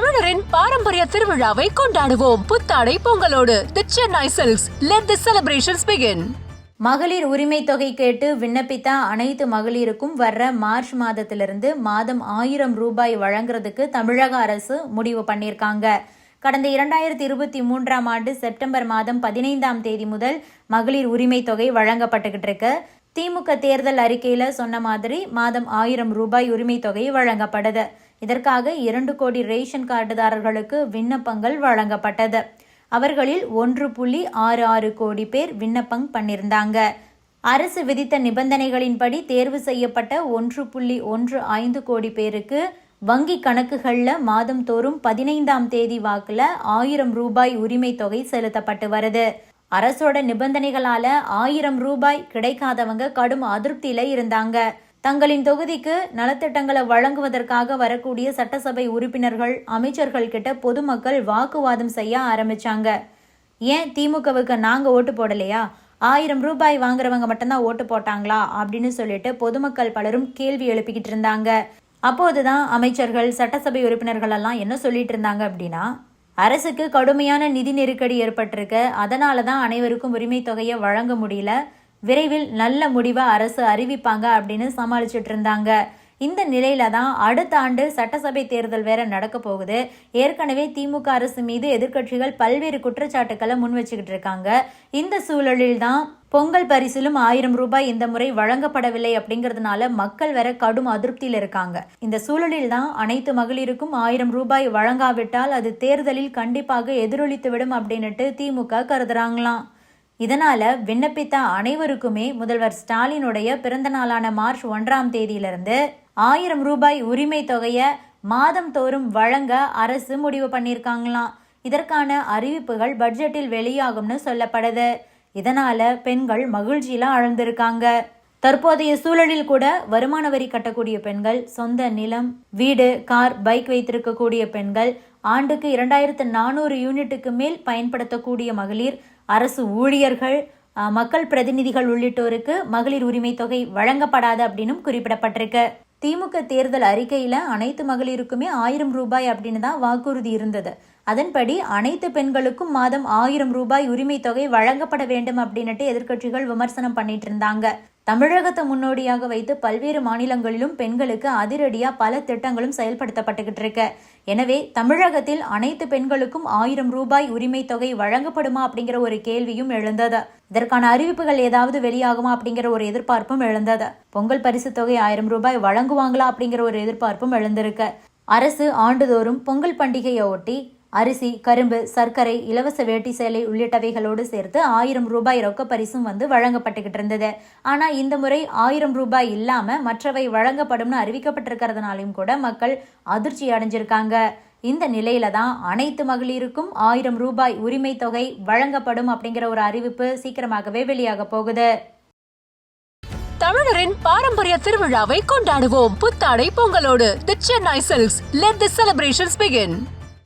தமிழரின் பாரம்பரிய திருவிழாவை கொண்டாடுவோம். புத்தாடை பொங்கலோடு. The Chennai Silks let the celebrations begin மகளிர் உரிமை தொகை கேட்டு விண்ணப்பித்த அனைத்து மகளிருக்கும் வர்ற மார்ச் மாதத்திலிருந்து மாதம் ஆயிரம் ரூபாய் வழங்குறதுக்கு தமிழக அரசு முடிவு பண்ணியிருக்காங்க. கடந்த இரண்டாயிரத்தி இருபத்தி மூன்றாம் ஆண்டு செப்டம்பர் மாதம் பதினைந்தாம் தேதி முதல் மகளிர் உரிமை தொகை வழங்கப்பட்டுக்கிட்டு இருக்கு. திமுக தேர்தல் அறிக்கையில் சொன்ன மாதிரி மாதம் ஆயிரம் ரூபாய் உரிமை தொகை வழங்கப்படுது இதற்காக இரண்டு கோடி ரேஷன் கார்டுதாரர்களுக்கு விண்ணப்பங்கள் வழங்கப்பட்டது. அவர்களில் ஒன்று புள்ளி ஆறு ஆறு கோடி பேர் விண்ணப்பம் பண்ணியிருந்தாங்க. அரசு விதித்த நிபந்தனைகளின்படி தேர்வு செய்யப்பட்ட ஒன்று புள்ளி ஒன்று ஐந்து கோடி பேருக்கு வங்கி கணக்குகளில் மாதம் தோறும் பதினைந்தாம் தேதி வாக்கில் ஆயிரம் ரூபாய் உரிமை தொகை செலுத்தப்பட்டு வருது. அரசோட நிபந்தனைகளால ஆயிரம் ரூபாய் கிடைக்காதவங்க கடும் அதிருப்தியில இருந்தாங்க. தங்களின் தொகுதிக்கு நலத்திட்டங்களை வழங்குவதற்காக வரக்கூடிய சட்டசபை உறுப்பினர்கள் அமைச்சர்கள் கிட்ட பொதுமக்கள் வாக்குவாதம் செய்ய ஆரம்பிச்சாங்க. ஏன் திமுகவுக்கு நாங்க ஓட்டு போடலையா? ஆயிரம் ரூபாய் வாங்குறவங்க மட்டும்தான் ஓட்டு போட்டாங்களா? அப்படின்னு சொல்லிட்டு பொதுமக்கள் பலரும் கேள்வி எழுப்பிக்கிட்டு இருந்தாங்க. அப்போதுதான் அமைச்சர்கள் சட்டசபை உறுப்பினர்கள் எல்லாம் என்ன சொல்லிட்டு இருந்தாங்க அப்படின்னா அரசுக்கு கடுமையான நிதி நெருக்கடி ஏற்பட்டிருக்கு. அதனால தான் அனைவருக்கும் உரிமை தொகையை வழங்க முடியல. விரைவில் நல்ல முடிவை அரசு அறிவிப்பாங்க அப்படின்னு சமாளிச்சுட்டு இருந்தாங்க. இந்த நிலையில தான் அடுத்த ஆண்டு சட்டசபை தேர்தல் வேற நடக்க போகுது. ஏற்கனவே திமுக அரசு மீது எதிர்க்கட்சிகள் பல்வேறு குற்றச்சாட்டுக்களை முன் வச்சுக்கிட்டு இருக்காங்க. இந்த சூழலில் தான் பொங்கல் பரிசிலும் ஆயிரம் ரூபாய் இந்த முறை வழங்கப்படவில்லை அப்படிங்கிறதுனால மக்கள் வேற கடும் அதிருப்தியில் இருக்காங்க. இந்த சூழலில் தான் அனைத்து மகளிருக்கும் ஆயிரம் ரூபாய் வழங்காவிட்டால் அது தேர்தலில் கண்டிப்பாக எதிரொலித்துவிடும் அப்படின்னுட்டு திமுக கருதுறாங்களாம். இதனால விண்ணப்பித்த அனைவருக்குமே முதல்வர் ஸ்டாலினுடைய பிறந்த நாளான மார்ச் ஒன்றாம் தேதியிலிருந்து ஆயிரம் ரூபாய் உரிமை தொகையை மாதம் தோறும் வழங்க அரசு முடிவு பண்ணியிருக்காங்களாம். இதற்கான அறிவிப்புகள் பட்ஜெட்டில் வெளியாகும்னு சொல்லப்படுது. இதனால பெண்கள் மகிழ்ச்சியில அழந்திருக்காங்க தற்போதைய சூழலில் கூட வருமான வரி கட்டக்கூடிய பெண்கள் சொந்த நிலம் வீடு கார் பைக் வைத்திருக்கக்கூடிய பெண்கள் ஆண்டுக்கு இரண்டாயிரத்து நானூறு யூனிட்டுக்கு மேல் பயன்படுத்தக்கூடிய மகளிர் அரசு ஊழியர்கள் மக்கள் பிரதிநிதிகள் உள்ளிட்டோருக்கு மகளிர் உரிமை தொகை வழங்கப்படாது அப்படின்னும் குறிப்பிடப்பட்டிருக்கு. திமுக தேர்தல் அறிக்கையில அனைத்து மகளிருக்குமே ஆயிரம் ரூபாய் அப்படின்னு தான் வாக்குறுதி இருந்தது. அதன்படி அனைத்து பெண்களுக்கும் மாதம் ஆயிரம் ரூபாய் உரிமை தொகை வழங்கப்பட வேண்டும் அப்படின்னுட்டு எதிர்க்கட்சிகள் விமர்சனம் பண்ணிட்டு இருந்தாங்க. தமிழகத்தை முன்னோடியாக வைத்து பல்வேறு மாநிலங்களிலும் பெண்களுக்கு அதிரடியாக பல திட்டங்களும் செயல்படுத்தப்பட்டுகிட்டு இருக்கு. எனவே தமிழகத்தில் அனைத்து பெண்களுக்கும் ஆயிரம் ரூபாய் உரிமை தொகை வழங்கப்படுமா அப்படிங்கிற ஒரு கேள்வியும் எழுந்தது. இதற்கான அறிவிப்புகள் ஏதாவது வெளியாகுமா அப்படிங்கிற ஒரு எதிர்பார்ப்பும் எழுந்தது. பொங்கல் பரிசு தொகை ஆயிரம் ரூபாய் வழங்குவாங்களா அப்படிங்கிற ஒரு எதிர்பார்ப்பும் எழுந்திருக்கு. அரசு ஆண்டுதோறும் பொங்கல் பண்டிகையை ஒட்டி அரிசி கரும்பு சர்க்கரை இலவச வேட்டி சேலை உள்ளிட்டவைகளோடு சேர்த்து ஆயிரம் ரூபாய் ரொக்க பரிசும் வந்து வழங்கப்பட்டுக்கிட்டு இருந்தது. ஆனால் இந்த முறை ஆயிரம் ரூபாய் இல்லாமல் மற்றவை வழங்கப்படும்னு அறிவிக்கப்பட்டிருக்கிறதுனாலையும் கூட மக்கள் அதிர்ச்சி அடைஞ்சிருக்காங்க. இந்த நிலையில தான் அனைத்து மகளிருக்கும் ஆயிரம் ரூபாய் உரிமை தொகை வழங்கப்படும் அப்படிங்கிற ஒரு அறிவிப்பு சீக்கிரமாகவே வெளியாக போகுது. தமிழரின் பாரம்பரிய திருவிழாவை கொண்டாடுவோம். புத்தாடை பொங்கலோடு the Chennai Silks let the celebrations begin